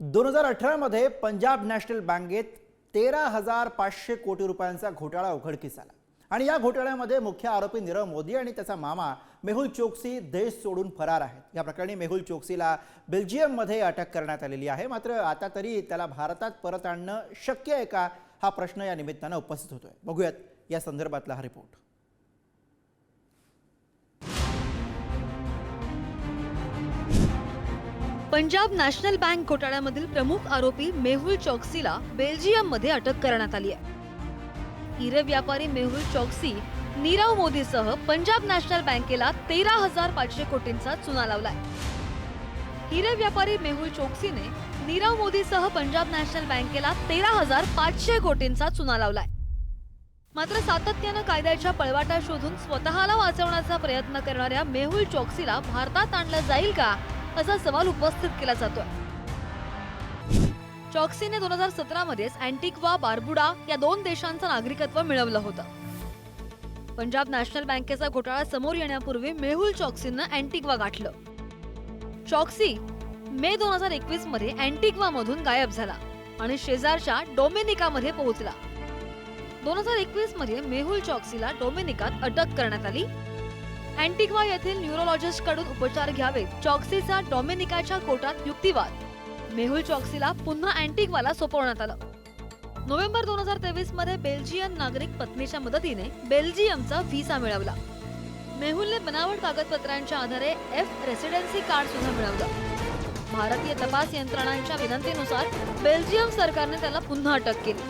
दोन हजार अठरामध्ये पंजाब नॅशनल बँकेत तेरा हजार पाचशे कोटी रुपयांचा घोटाळा उघडकीस आला. आणि या घोटाळ्यामध्ये मुख्य आरोपी नीरव मोदी आणि त्याचा मामा मेहुल चोक्सी देश सोडून फरार आहेत. या प्रकरणी मेहुल चोक्सीला बेल्जियममध्ये अटक करण्यात आलेली आहे. मात्र आता तरी त्याला भारतात परत आणणं शक्य आहे का हा प्रश्न या निमित्तानं उपस्थित होतोय. बघूयात या संदर्भातला हा रिपोर्ट. पंजाब नॅशनल बँक घोटाळ्यामधील प्रमुख आरोपी मेहुल चौकसीला बेल्जियममध्ये अटक करण्यात आली आहे. हिरे व्यापारी मेहुल चौकसी नीरव मोदीसह पंजाब नॅशनल बँकेला तेरा हजार पाचशे कोटींचा चुना लावलाय. हिरे व्यापारी मेहुल चौकसीने नीरव मोदीसह पंजाब नॅशनल बँकेला तेरा हजार पाचशे कोटींचा चुना लावलाय. मात्र सातत्यानं कायद्याच्या पळवाटा शोधून स्वतःला वाचवण्याचा प्रयत्न करणाऱ्या मेहुल चौकसीला भारतात आणलं जाईल का? असा सवाल उपस्थित केला जातोय. चॉक्सीने दोन हजार सतरा मध्येच अँटिक्वा बार्बुडा या दोन देशांचं नागरिकत्व मिळवलं होतं. पंजाब नॅशनल बँकेचा घोटाळा समोर येण्यापूर्वी मेहुल चॉक्सीनं अँटिक्वा गाठलं. चॉक्सी मे दोन हजार एकवीसमध्ये अँटिग्वा मधून गायब झाला आणि शेजारच्या डोमिनिकामध्ये पोहोचला. दोन हजार एकवीसमध्ये मेहुल चॉक्सीला डोमेनिकात अटक करण्यात आली. अँटिग्वा येथील न्यूरोलॉजिस्टकडून उपचार घ्यावेत. चॉक्सीचा डॉमिनिकाच्या कोर्टात युक्तिवाद. मेहुल चॉक्सीला पुन्हा अँटिग्वाला सोपवण्यात आलं. नोव्हेंबर दोन हजार तेवीसमध्ये बेल्जियन नागरिक पत्नीच्या मदतीने बेल्जियमचा व्हिसा मिळवला. मेहुलने बनावट कागदपत्रांच्या आधारे एफ रेसिडेन्सी कार्ड सुद्धा मिळवलं. भारतीय तपास यंत्रणांच्या विनंतीनुसार बेल्जियम सरकारने त्याला पुन्हा अटक केली.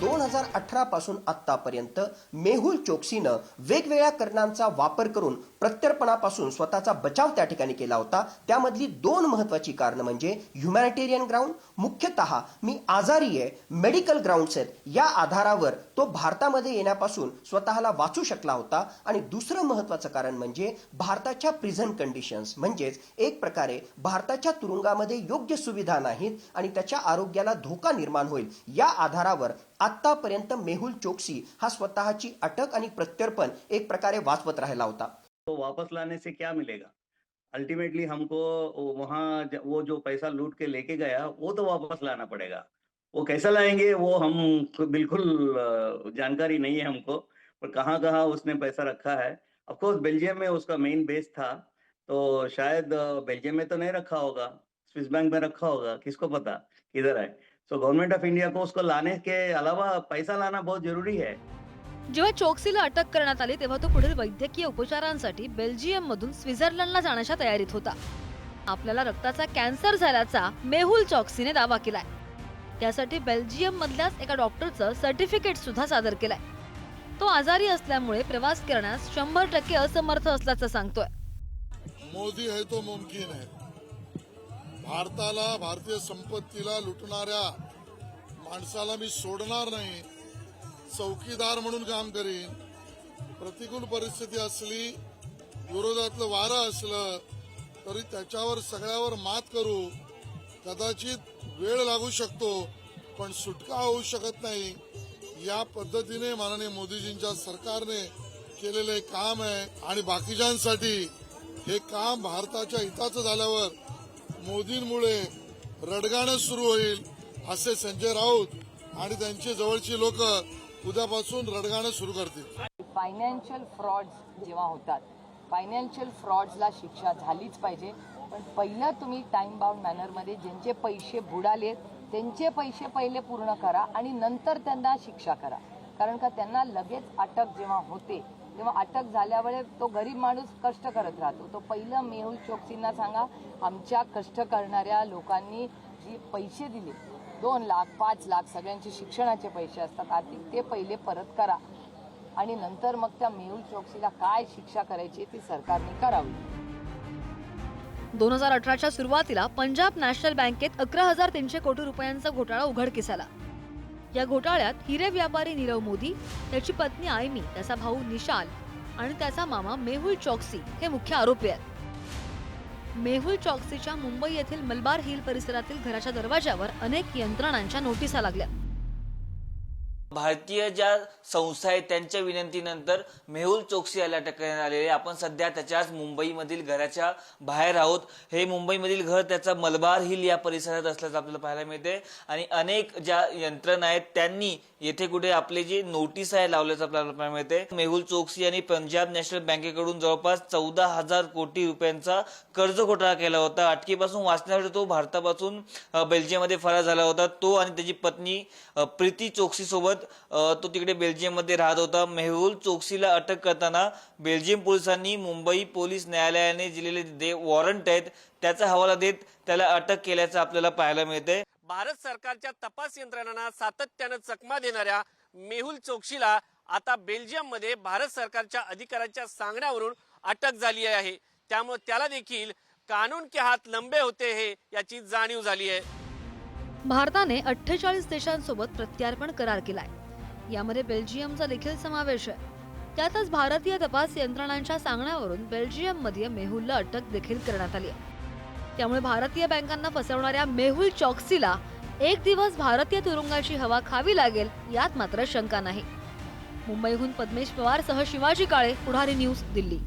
दोन हजार अठरा पासून आतापर्यंत मेहुल चोक्सीनं वेगवेगळ्या कर्णांचा वापर करून प्रत्यर्पणापासून स्वतःचा बचाव त्या ठिकाणी केला होता. त्यामधली दोन महत्वाची कारणं म्हणजे ह्युमॅनिटेरियन ग्राउंड मुख्यतः मी आजारी आहे मेडिकल ग्राउंड्स आहेत या आधारावर तो भारतामध्ये येण्यापासून स्वतःला वाचू शकला होता. आणि दुसरं महत्वाचं कारण म्हणजे भारताच्या प्रिझन कंडिशन्स म्हणजेच एक प्रकारे भारताच्या तुरुंगामध्ये योग्य सुविधा नाहीत आणि त्याच्या आरोग्याला धोका निर्माण होईल या आधारावर आत्तापर्यंत मेहुल चोक्सी हा स्वतःची अटक आणि प्रत्यर्पण एक प्रकारे वाचवत राहिला होता. तो वापस लाने से क्या मिलेगा? अल्टीमेटली हमको वहाँ वो जो पैसा लूट के लेके गया, वो तो वापस लाना पड़ेगा। वो कैसा लाएँगे, वो हम बिल्कुल जानकारी नहीं है हमको, पर कहाँ कहाँ उसने पैसा रखा है। अफकोर्स बेल्जियम में उसका मेन बेस था तो शायद बेल्जियम में तो नहीं रखा होगा स्विस बैंक में रखा होगा, किसको पता, किधर है सो गवर्नमेंट ऑफ़ इंडिया को उसको लाने के अलावा पैसा लाना बहुत ज़रूरी है। जेव्हा चोक्सीला अटक करण्यात आली तेव्हा तो पुढील वैद्यकीय उपचारांसाठी बेल्जियम मधून स्वित्झर्लंडला जाण्याच्या तयारीत होता. आपल्याला रक्ताचा कॅन्सर झाल्याचा मेहुल चॉक्सीने दावा केलाय. त्यासाठी बेल्जियम मधल्याच एका डॉक्टरचं सर्टिफिकेट सुद्धा सादर केलाय. तो आजारी असल्यामुळे प्रवास करण्यास शंभर टक्के असमर्थ असल्याचं सांगतोय. मोदी है तो मुमकिन है भारताला भारतीय संपत्तीला लुटणाऱ्या माणसाला मी सोडणार नाही. चौकीदार म्हणून काम करीन. प्रतिकूल परिस्थिती असली विरोधातलं वारं असलं तरी त्याच्यावर सगळ्यावर मात करू. कदाचित वेळ लागू शकतो पण सुटका होऊ शकत नाही. या पद्धतीने माननीय मोदीजींच्या सरकारने केलेले काम आहे आणि बाकीच्यांसाठी हे काम भारताच्या हिताचं झाल्यावर मोदींमुळे रडगाणं सुरू होईल असे संजय राऊत आणि त्यांची जवळची लोक उद्यापासून रडगाणं सुरू करतील. फायनान्शियल फ्रॉड्स जेव्हा होतात फायनान्शियल फ्रॉड्सला शिक्षा झालीच पाहिजे. पण पहिलं तुम्ही टाइम बाउंड मॅनरमध्ये ज्यांचे पैसे बुडालेत त्यांचे पैसे पहिले पूर्ण करा आणि नंतर त्यांना शिक्षा करा. कारण का त्यांना लगेच अटक जेव्हा होते तेव्हा अटक झाल्यावर तो गरीब माणूस कष्ट करत राहतो. तो पहिलं मेहुल चोक्सींना सांगा आमच्या कष्ट करणाऱ्या लोकांनी जी पैसे दिले दोन लाख पाच लाख सगळ्यांचे शिक्षणाचे पैसे असतात. आर्थिक ते पहिले परत करा. आणि नंतर मग त्या मेहुल चौकसीला काय शिक्षा करायची ती सरकारने करावी. दोन हजार अठराच्या सुरुवातीला पंजाब नॅशनल बँकेत अकरा हजार तीनशे कोटी रुपयांचा घोटाळा उघडकीस आला या घोटाळ्यात हिरे व्यापारी नीरव मोदी त्याची पत्नी आयमी त्याचा भाऊ निशाल आणि त्याचा मामा मेहुल चौकसी हे मुख्य आरोपी आहेत. मेहुल चौकसीच्या मुंबई येथील मलबार हिल परिसरातील घराच्या दरवाजावर अनेक यंत्रणांच्या नोटिसा लागल्या. भारतीय ज्या संस्था आहेत त्यांच्या विनंतीनंतर मेहुल चोक्सी याला अटक करण्यात आलेली आपण सध्या त्याच्याच मुंबईमधील घराच्या बाहेर आहोत. हे मुंबईमधील घर त्याचा मलबार हिल या परिसरात असल्याचं आपल्याला पाहायला मिळते. आणि अनेक ज्या यंत्रणा आहेत त्यांनी येथे कुठे आपले जे नोटीस आहे लावल्याचं आपल्याला पाहायला मिळते. मेहुल चोक्सी यांनी पंजाब नॅशनल बँकेकडून जवळपास चौदा हजार कोटी रुपयांचा कर्ज घोटाळा केला होता. अटकेपासून वाचण्यासाठी तो भारतापासून बेल्जियममध्ये फरार झाला होता. तो आणि त्याची पत्नी प्रीती चोक्सी सोबत तो तिकडे बेल्जियममध्ये राहत होता. मेहुल चोक्सीला अटक करताना बेल्जियम पोलिसांनी मुंबई पोलीस न्यायालयाने दिलेले जे वॉरंट आहेत त्याचा हवाला देत त्याला अटक केल्याचं आपल्याला पाहायला मिळते भारत सरकारच्या तपास यंत्रणांना सातत्यानं चकमा देणाऱ्या मेहुल चोक्सीला आता बेल्जियममध्ये भारत सरकारच्या अधिकाऱ्यांच्या सांगण्यावरून अटक झाली आहे. त्यामुळे त्याला देखील कानून के हात लंबे होते हे याची जाणीव झाली आहे. भारताने अठ्ठेचाळीस देशांसोबत प्रत्यार्पण करार केलाय. यामध्ये बेल्जियमचा देखील समावेश आहे. त्यातच भारतीय तपास यंत्रणांच्या सांगण्यावरून बेल्जियममध्ये मेहुलला अटक देखील करण्यात आली आहे. त्यामुळे भारतीय बँकांना फसवणाऱ्या मेहुल चॉक्सीला एक दिवस भारतीय तुरुंगाची हवा खावी लागेल यात मात्र शंका नाही. मुंबईहून पद्मेश पवारसह शिवाजी काळे पुढारी न्यूज दिल्ली.